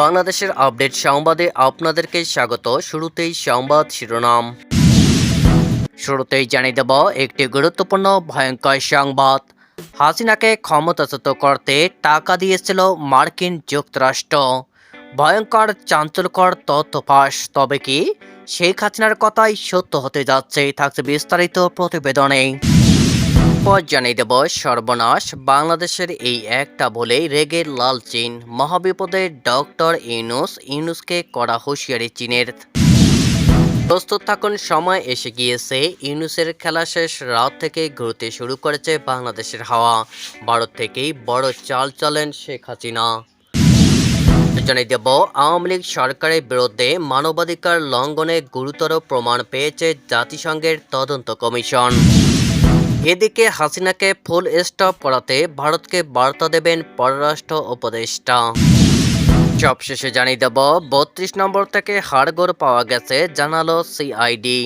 বাংলাদেশের আপডেট সংবাদে আপনাদেরকে স্বাগত। শুরুতেই সংবাদ শিরোনাম। শুরুতেই জানিয়ে দেব, একটি গুরুত্বপূর্ণ ভয়ঙ্কর সংবাদ। হাসিনাকে ক্ষমতাচ্যুত করতে টাকা দিয়েছিল মার্কিন যুক্তরাষ্ট্র। ভয়ঙ্কর চাঞ্চল্যকর তথ্য ফাঁস। তবে কি শেখ হাসিনার কথাই সত্য হতে যাচ্ছে, থাকছে বিস্তারিত প্রতিবেদনে। পর জানিয়ে দেব সর্বনাশ। বাংলাদেশের এই একটা বলেই রেগে লাল চীন। মহাবিপদে ডক্টর ইউনুস, ইউনুসকে করা হুঁশিয়ারি চীনের। প্রস্তুত থাকুন, সময় এসে গিয়েছে। ইউনুসের খেলা শেষ রাত থেকে ঘুরতে শুরু করেছে বাংলাদেশের হাওয়া। ভারত থেকেই বড় চাল চলেন শেখ হাসিনা। জানিয়ে দেব, আওয়ামী লীগ সরকারের বিরুদ্ধে মানবাধিকার লঙ্ঘনে গুরুতর প্রমাণ পেয়েছে জাতিসংঘের তদন্ত কমিশন। এদিকে হাসিনাকে ফুল স্টপ করাতে ভারতকে বার্তা দেবেন পররাষ্ট্র উপদেষ্টা। সবশেষে জানিয়ে দেব, বত্রিশ নম্বর থেকে হাড়গোড় পাওয়া গেছে, জানালো সিআইডি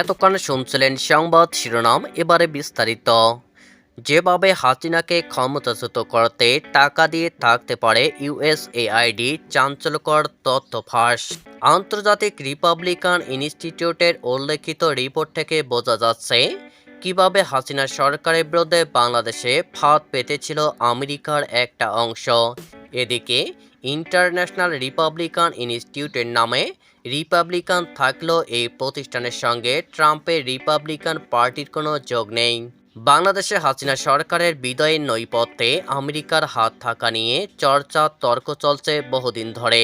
এতক্ষণ শুনছিলেন সংবাদ শিরোনাম, এবারে বিস্তারিত। যেভাবে হাসিনাকে ক্ষমতাচ্যুত করতে টাকা দিয়ে থাকতে পারে ইউএসএআইডি চাঞ্চল্যকর তথ্য ফাঁস। আন্তর্জাতিক রিপাবলিকান ইনস্টিটিউটের উল্লেখিত রিপোর্ট থেকে বোঝা যাচ্ছে কীভাবে হাসিনা সরকারের বিরুদ্ধে বাংলাদেশে ফাঁদ পেতেছিল আমেরিকার একটা অংশ? এদিকে, ইন্টারন্যাশনাল রিপাবলিকান ইনস্টিটিউটের নামে রিপাবলিকান থাকলেও এই প্রতিষ্ঠানের সঙ্গে ট্রাম্পের রিপাবলিকান পার্টির কোনো যোগ নেই। বাংলাদেশে হাসিনা সরকারের বিদায়ের নৈপথ্যে আমেরিকার হাত থাকা নিয়ে চর্চা, তর্ক চলছে বহুদিন ধরে।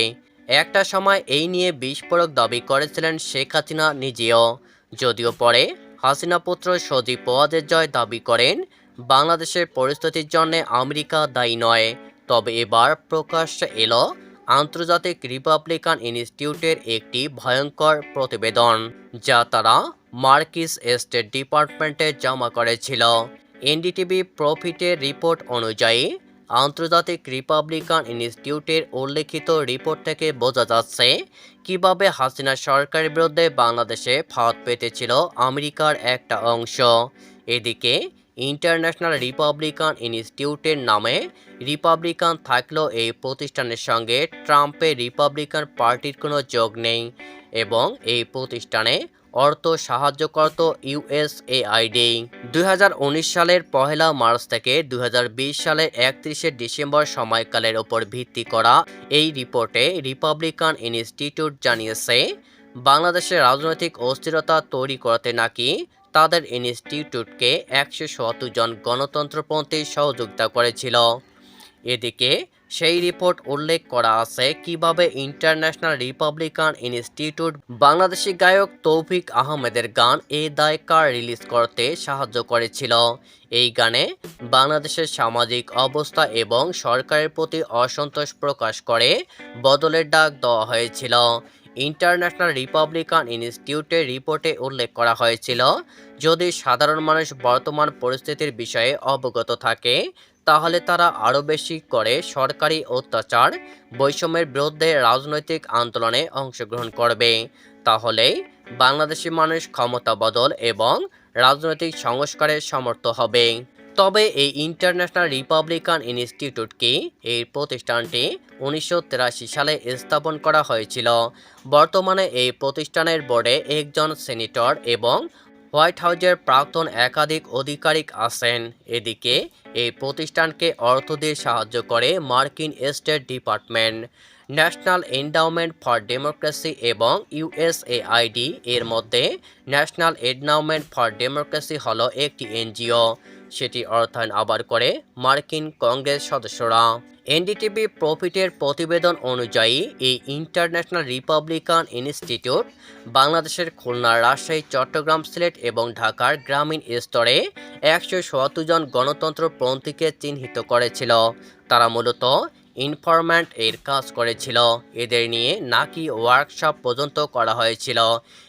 একটা সময় এই নিয়ে বিস্ফোরক দাবি করেছিলেন শেখ হাসিনা নিজেও। যদিও পরে হাসিনা পুত্র সজীব ওয়াজের জয় দাবি করেন। বাংলাদেশের পরিস্থিতির জন্য আমেরিকা দায়ী নয়। তবে এবার প্রকাশ্যে এলো আন্তর্জাতিক রিপাবলিকান ইনস্টিটিউটের একটি ভয়ঙ্কর প্রতিবেদন, যা তারা মার্কিস স্টেট ডিপার্টমেন্টে জমা করেছিল। এনডিটিভি প্রফিটের রিপোর্ট অনুযায়ী আন্তর্জাতিক রিপাবলিকান ইনস্টিটিউটের উল্লেখিত রিপোর্ট থেকে বোঝা যাচ্ছে কীভাবে হাসিনা সরকারের বিরুদ্ধে বাংলাদেশে ফাঁদ পেতেছিল আমেরিকার একটা অংশ। এদিকে, ইন্টারন্যাশনাল রিপাবলিকান ইনস্টিটিউটের নামে রিপাবলিকান থাকলেও এই প্রতিষ্ঠানের সঙ্গে ট্রাম্পের রিপাবলিকান পার্টির কোনো যোগ নেই এবং এই প্রতিষ্ঠানে অর্থ সাহায্য করত ইউএসএআইডি দুই সালের পহেলা মার্চ থেকে দুই হাজার বিশ সালের একত্রিশে ডিসেম্বর সময়কালের ওপর ভিত্তি করা এই রিপোর্টে রিপাবলিকান ইনস্টিটিউট জানিয়েছে, বাংলাদেশের রাজনৈতিক অস্থিরতা তৈরি করতে নাকি তাদের ইনস্টিটিউটকে একশো সত্তর জন গণতন্ত্রপন্থী সহযোগিতা করেছিল। এদিকে সেই রিপোর্ট উল্লেখ করা আছে কীভাবে ইন্টারন্যাশনাল রিপাবলিকান ইনস্টিটিউট বাংলাদেশি গায়ক তৌফিক আহমেদের গান এ দায় কার রিলিজ করতে সাহায্য করেছিল। এই গানে বাংলাদেশের সামাজিক অবস্থা এবং সরকারের প্রতি অসন্তোষ প্রকাশ করে বদলের ডাক দেওয়া হয়েছিল। ইন্টারন্যাশনাল রিপাবলিকান ইনস্টিটিউটের রিপোর্টে উল্লেখ করা হয়েছিল, যদি সাধারণ মানুষ বর্তমান পরিস্থিতির বিষয়ে অবগত থাকে তাহলে তারা আরও বেশি করে সরকারি অত্যাচার, বৈষম্যের বিরুদ্ধে রাজনৈতিক আন্দোলনে অংশগ্রহণ করবে। তাহলেই বাংলাদেশি মানুষ ক্ষমতা বদল এবং রাজনৈতিক সংস্কারের সমর্থ হবে। তবে এই ইন্টারন্যাশনাল রিপাবলিকান ইনস্টিটিউট কি? এই প্রতিষ্ঠানটি উনিশশো তিরাশি সালে স্থাপন করা হয়েছিল। বর্তমানে এই প্রতিষ্ঠানের বোর্ডে একজন সেনেটর এবং হোয়াইট হাউজের প্রাক্তন একাধিক আধিকারিক আছেন। এদিকে এই প্রতিষ্ঠানকে অর্থ দিয়ে সাহায্য করে মার্কিন State Department, National Endowment for Democracy এবং ইউএসএআইডি এর মধ্যে ন্যাশনাল এন্ডাউমেন্ট ফর ডেমোক্রেসি হল একটি এনজিও। সেটি অর্থায়ন আবার করে মার্কিন কংগ্রেস সদস্যরা। এনডিটিভি প্রফিটের প্রতিবেদন অনুযায়ী, এই ইন্টারন্যাশনাল রিপাবলিকান ইনস্টিটিউট বাংলাদেশের খুলনা, রাজশাহী, চট্টগ্রাম, সিলেট এবং ঢাকার গ্রামীণ স্তরে একশো সত্তর জন গণতন্ত্রপন্থীকে চিহ্নিত করেছিল। তারা মূলত ইনফরম্যান্ট এর কাজ করেছিল। এদের নিয়ে নাকি ওয়ার্কশপ পর্যন্ত করা হয়েছিল।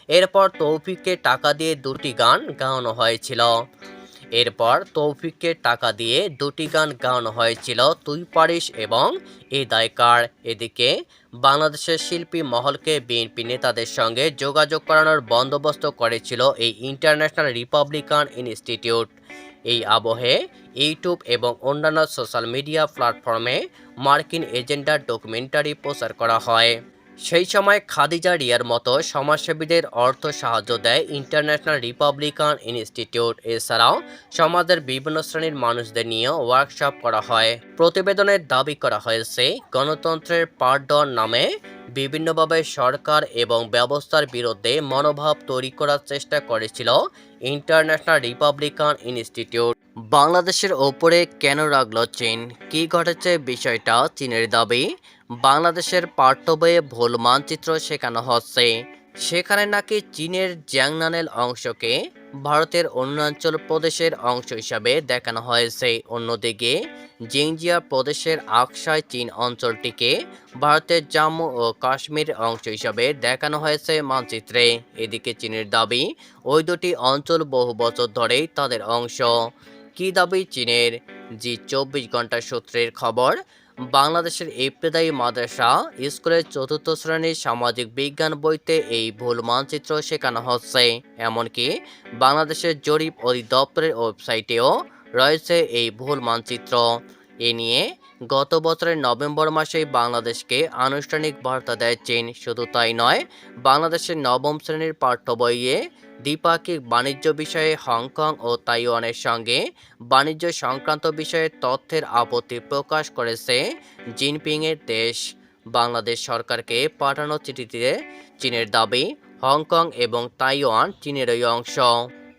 এরপর তৌফিককে টাকা দিয়ে দুটি গান গাওয়ানো হয়েছিল। এরপর তৌফিককে টাকা দিয়ে দুটি গান গাওয়ানো হয়েছিল তুই পারিস এবং এ দায়কার এদিকে বাংলাদেশের শিল্পী মহলকে বিএনপি নেতাদের সঙ্গে যোগাযোগ করানোর বন্দোবস্ত করেছিল এই ইন্টারন্যাশনাল রিপাবলিকান ইনস্টিটিউট। এই আবহে ইউটিউব এবং অন্যান্য সোশ্যাল মিডিয়া প্ল্যাটফর্মে মার্কিন এজেন্ডার ডকুমেন্টারি প্রচার করা হয়। সেই সময় খাদিজা রিয়ার মতো সমাজসেবীদের অর্থ সাহায্য দেয় ইন্টারন্যাশনাল রিপাবলিকান ইনস্টিটিউট। এছাড়াও সমাজের বিভিন্ন শ্রেণির মানুষদের নিয়ে ওয়ার্কশপ করা হয়। প্রতিবেদনের দাবি করা হয়েছে, গণতন্ত্রের পাঠদর নামে বিভিন্নভাবে সরকার এবং ব্যবস্থার বিরুদ্ধে মনোভাব তৈরি করার চেষ্টা করেছিল ইন্টারন্যাশনাল রিপাবলিকান ইনস্টিটিউট। বাংলাদেশের ওপরে কেন রাখল চীন? কি ঘটেছে বিষয়টা? চীনের দাবি বাংলাদেশের পাঠ্য ভুল মানচিত্র শেখানো হচ্ছে। সেখানে নাকি চীনের জ্যাংনানেল অংশকে ভারতের অরুণাচল প্রদেশের অংশ হিসাবে দেখানো হয়েছে। অন্যদিকে, জিংজিয়া প্রদেশের আকসাই চীন অঞ্চলটিকে ভারতের জম্মু ও কাশ্মীর অংশ হিসাবে দেখানো হয়েছে মানচিত্রে। এদিকে চীনের দাবি, ওই দুটি অঞ্চল বহু বছর ধরেই তাদের অংশ। কি দাবি চীনের? জি চব্বিশ ঘণ্টা সূত্রের খবর বাংলাদেশের ইবতেদায়ী মাদ্রাসা স্কুলের চতুর্থ শ্রেণির সামাজিক বিজ্ঞান বইতে এই ভুল মানচিত্র শেখানো হচ্ছে। এমনকি বাংলাদেশের জরিপ অধিদপ্তরের ওয়েবসাইটেও রয়েছে এই ভুল মানচিত্র। এ নিয়ে গত বছরের নভেম্বর মাসেই বাংলাদেশকে আনুষ্ঠানিক বার্তা দেয় চীন। শুধু তাই নয়, বাংলাদেশের নবম শ্রেণির পাঠ্য বইয়ে দ্বিপাক্ষিক বাণিজ্য বিষয়ে হংকং ও তাইওয়ানের সঙ্গে বাণিজ্য সংক্রান্ত বিষয়ে তথ্যের আপত্তি প্রকাশ করেছে জিনপিংয়ের দেশ। বাংলাদেশ সরকারকে পাঠানো চিঠিতে চীনের দাবি, হংকং এবং তাইওয়ান চীনেরই অংশ।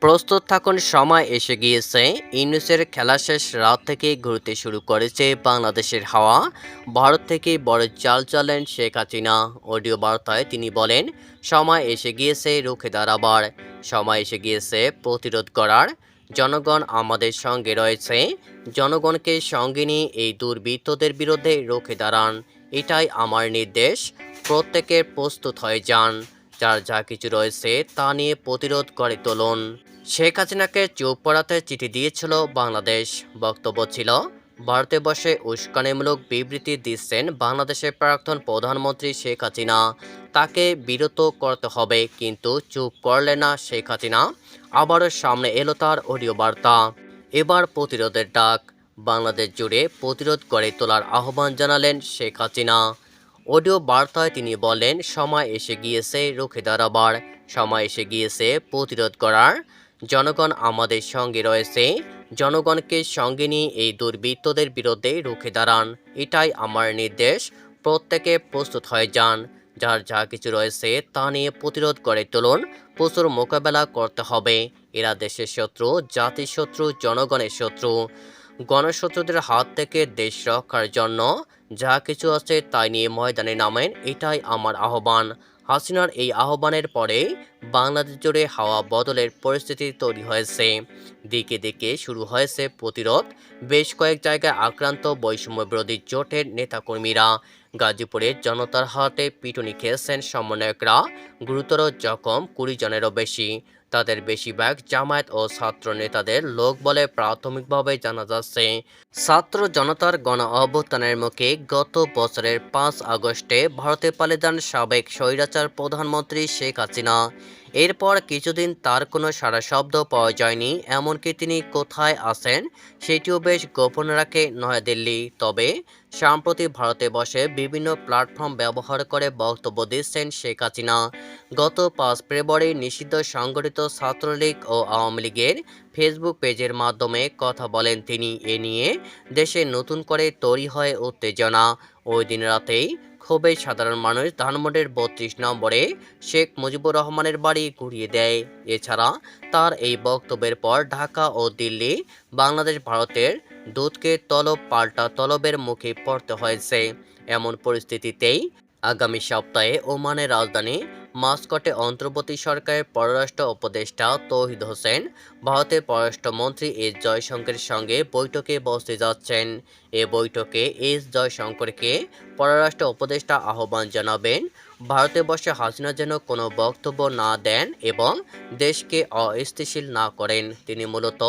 প্রস্তুত থাকুন, সময় এসে গিয়েছে। ইউনুসের খেলা শেষ রাত থেকে ঘুরতে শুরু করেছে বাংলাদেশের হাওয়া। ভারত থেকে বড় চাল চালেন শেখ হাসিনা। অডিও বার্তায় তিনি বলেন, সময় এসে গিয়েছে, রুখে দাঁড়াবার। সময় এসে গিয়েছে, প্রতিরোধ করার। জনগণ আমাদের সঙ্গে রয়েছে। জনগণকে সঙ্গে নিয়ে এই দুর্বৃত্তদের বিরুদ্ধে রুখে দাঁড়ান। এটাই আমার নির্দেশ। প্রত্যেকের প্রস্তুত হয়ে যান। যার যা কিছু রয়েছে তা নিয়ে প্রতিরোধ গড়ে তুলুন। শেখ হাসিনাকে চুপ পড়াতে চিঠি দিয়েছিল বাংলাদেশ। বক্তব্য ছিল, ভারতে বসে উস্কানিমূলক বিবৃতি দিচ্ছেন বাংলাদেশের প্রাক্তন প্রধানমন্ত্রী শেখ হাসিনা। তাকে বিরত করতে হবে, কিন্তু চুপ করলে না শেখ হাসিনা। আবারও সামনে এলো তার অডিও বার্তা। এবার প্রতিরোধের ডাক। বাংলাদেশ জুড়ে প্রতিরোধ গড়ে তোলার আহ্বান জানালেন শেখ হাসিনা। অডিও বার্তায় তিনি বলেন, সময় এসে গিয়েছে রুখে দাঁড়াবার, সময় এসে গিয়েছে প্রতিরোধ করার। জনগণ আমাদের সঙ্গে রয়েছে, জনগণকে সঙ্গে নিয়ে এই দুর্বৃত্তদের বিরুদ্ধে রুখে দাঁড়ান, এটাই আমার নির্দেশ। প্রত্যেকে প্রস্তুত হয়ে যান, যার যা কিছু রয়েছে তা নিয়ে প্রতিরোধ গড়ে তুলুন, প্রচুর মোকাবেলা করতে হবে। এরা দেশের শত্রু, জাতির শত্রু, জনগণের শত্রু। গণশত্রুদের হাত থেকে দেশ রক্ষার জন্য যা কিছু আছে তাই নিয়ে ময়দানে নামেন, এটাই আমার আহ্বান। হাসিনার এই আহ্বানের পরে বাংলাদেশ জুড়ে হাওয়া বদলের পরিস্থিতি তৈরি হয়েছে। দিকে দিকে শুরু হয়েছে প্রতিরোধ। বেশ কয়েক জায়গায় আক্রান্ত বৈষম্য বিরোধী জোটের নেতাকর্মীরা। গাজীপুরের জনতার হাটে পিটুনি খেয়েছেন সমন্বয়করা। গুরুতর জখম কুড়ি জনেরও বেশি। তাদের বেশিরভাগ জামায়াত ও ছাত্র নেতাদের লোক বলে প্রাথমিকভাবে জানা যাচ্ছে। ছাত্র জনতার গণ অভ্যুত্থানের মুখে গত বছরের পাঁচ আগস্টে ভারতে পালিয়ে যান সাবেক স্বৈরাচার প্রধানমন্ত্রী শেখ হাসিনা। এরপর কিছুদিন তার কোনো সারা শব্দ পাওয়া যায়নি, এমনকি তিনি কোথায় আছেন সেটিও বেশ গোপন রাখে নয়াদিল্লি। তবে, সম্প্রতি ভারতে বসে বিভিন্ন প্ল্যাটফর্ম ব্যবহার করে বক্তব্য দিচ্ছেন শেখ হাসিনা। গত পাঁচ ফেব্রুয়ারি নিষিদ্ধ সংগঠিত ছাত্রলীগ ও আওয়ামী লীগের ফেসবুক পেজের মাধ্যমে কথা বলেন তিনি। এ নিয়ে দেশে নতুন করে তৈরি হয় উত্তেজনা। ওই দিন রাতেই খুবই সাধারণ মানুষ ধানমন্ডির বত্রিশ নম্বরে শেখ মুজিবুর রহমানের বাড়ি ঘুরিয়ে দেয়। এছাড়া তার এই বক্তব্যের পর ঢাকা ও দিল্লি, বাংলাদেশ, ভারতের দুধকে তলব, পাল্টা তলবের মুখে পড়তে হয়েছে। এমন পরিস্থিতিতেই আগামী সপ্তাহে ওমানের রাজধানী মাস্কটে অন্তর্বর্তী সরকারের পররাষ্ট্র উপদেষ্টা তৌহিদ হোসেন, ভারতের পররাষ্ট্রমন্ত্রী এস জয়শঙ্করের সঙ্গে বৈঠকে বসতে যাচ্ছেন। এ বৈঠকে এস জয়শঙ্করকে পররাষ্ট্র উপদেষ্টা আহ্বান জানাবেন। ভারতে বসে হাসিনা যেন কোনো বক্তব্য না দেন এবং দেশকে অস্থিতিশীল না করেন। তিনি মূলত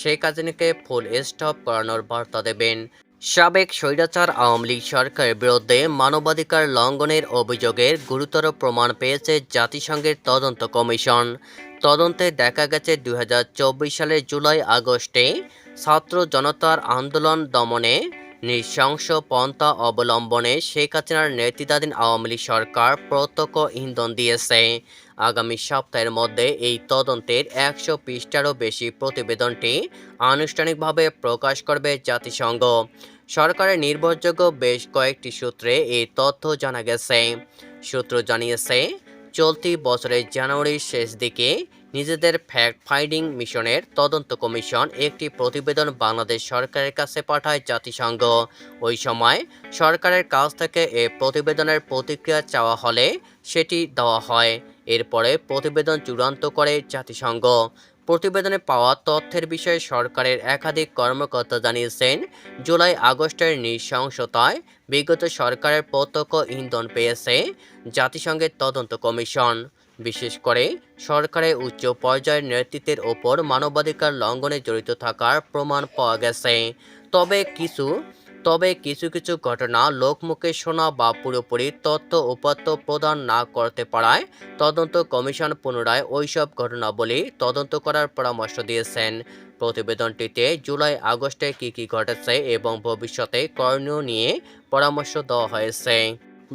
শেখ হাসিনাকে ফুল স্টপ করানোর বার্তা দেবেন। সাবেক স্বৈরাচার আওয়ামী লীগ সরকারের বিরুদ্ধে মানবাধিকার লঙ্ঘনের অভিযোগের গুরুতর প্রমাণ পেয়েছে জাতিসংঘের তদন্ত কমিশন। তদন্তে দেখা গেছে দু হাজার চব্বিশ সালের জুলাই আগস্টে ছাত্র জনতার আন্দোলন দমনে নৃশংস পন্থা অবলম্বনে শেখ হাসিনার নেতৃত্বাধীন আওয়ামী লীগ সরকার প্রত্যক্ষ ইন্ধন দিয়েছে। আগামী সপ্তাহের মধ্যে এই তদন্তের একশো পৃষ্ঠারও বেশি প্রতিবেদনটি আনুষ্ঠানিকভাবে প্রকাশ করবে জাতিসংঘ। সরকারের নির্ভরযোগ্য বেশ কয়েকটি সূত্রে এই তথ্য জানা গেছে। সূত্র জানিয়েছে, চলতি বছরের জানুয়ারির শেষ দিকে নিজেদের ফ্যাক্ট ফাইন্ডিং মিশনের তদন্ত কমিশন একটি প্রতিবেদন বাংলাদেশ সরকারের কাছে পাঠায় জাতিসংঘ। ওই সময় সরকারের কাছ থেকে এ প্রতিবেদনের প্রতিক্রিয়া চাওয়া হলে সেটি দেওয়া হয়। এরপরে প্রতিবেদন চূড়ান্ত করে জাতিসংঘ। প্রতিবেদনে পাওয়া তথ্যের বিষয়ে সরকারের একাধিক কর্মকর্তা জানিয়েছেন, জুলাই আগস্টের নৃশংসতায় বিগত সরকারের প্রত্যক্ষ ইন্ধন পেয়েছে জাতিসংঘের তদন্ত কমিশন। বিশেষ করে সরকারের উচ্চ পর্যায়ের নেতৃত্বের ওপর মানবাধিকার লঙ্ঘনে জড়িত থাকার প্রমাণ পাওয়া গেছে। তবে কিছু তবে কিছু কিছু ঘটনা লোকমুখে শোনা বা পুরোপুরি তথ্য উপাত্ত প্রদান না করতে পারায় তদন্ত কমিশন পুনরায় ওইসব ঘটনাবলী তদন্ত করার পরামর্শ দিয়েছেন। প্রতিবেদনটিতে জুলাই আগস্টে কী কী ঘটেছে এবং ভবিষ্যতে করণীয় নিয়ে পরামর্শ দেওয়া হয়েছে।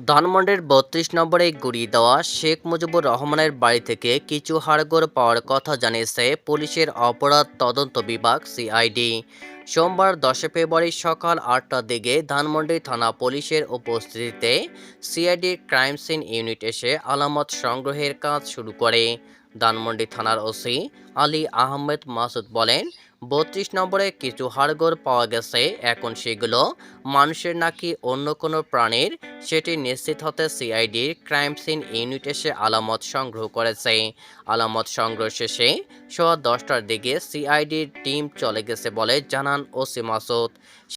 ধানমন্ডির বত্রিশ নম্বরে গুড়িয়ে দেওয়া শেখ মুজিবুর রহমানের বাড়ি থেকে কিছু হাড়গোড় পাওয়ার কথা জানিয়েছে পুলিশের অপরাধ তদন্ত বিভাগ সিআইডি। সোমবার দশে ফেব্রুয়ারি সকাল আটটার দিকে ধানমন্ডি থানা পুলিশের উপস্থিতিতে সিআইডি ক্রাইম সিন ইউনিট এসে আলামত সংগ্রহের কাজ শুরু করে। ধানমন্ডি থানার ওসি আলী আহমেদ মাসুদ বলেন বত্রিশ নম্বরে কিছু হাড়গোড় পাওয়া গেছে। এখন সেগুলো মানুষের নাকি অন্য কোনো প্রাণীর, সেটি নিশ্চিত হতে সিআইডির ক্রাইম সিন ইউনিট এসে আলামত সংগ্রহ করেছে। আলামত সংগ্রহ শেষে সোয়া দশটার দিকে সিআইডির টিম চলে গেছে বলে জানান ওসি মাসুদ।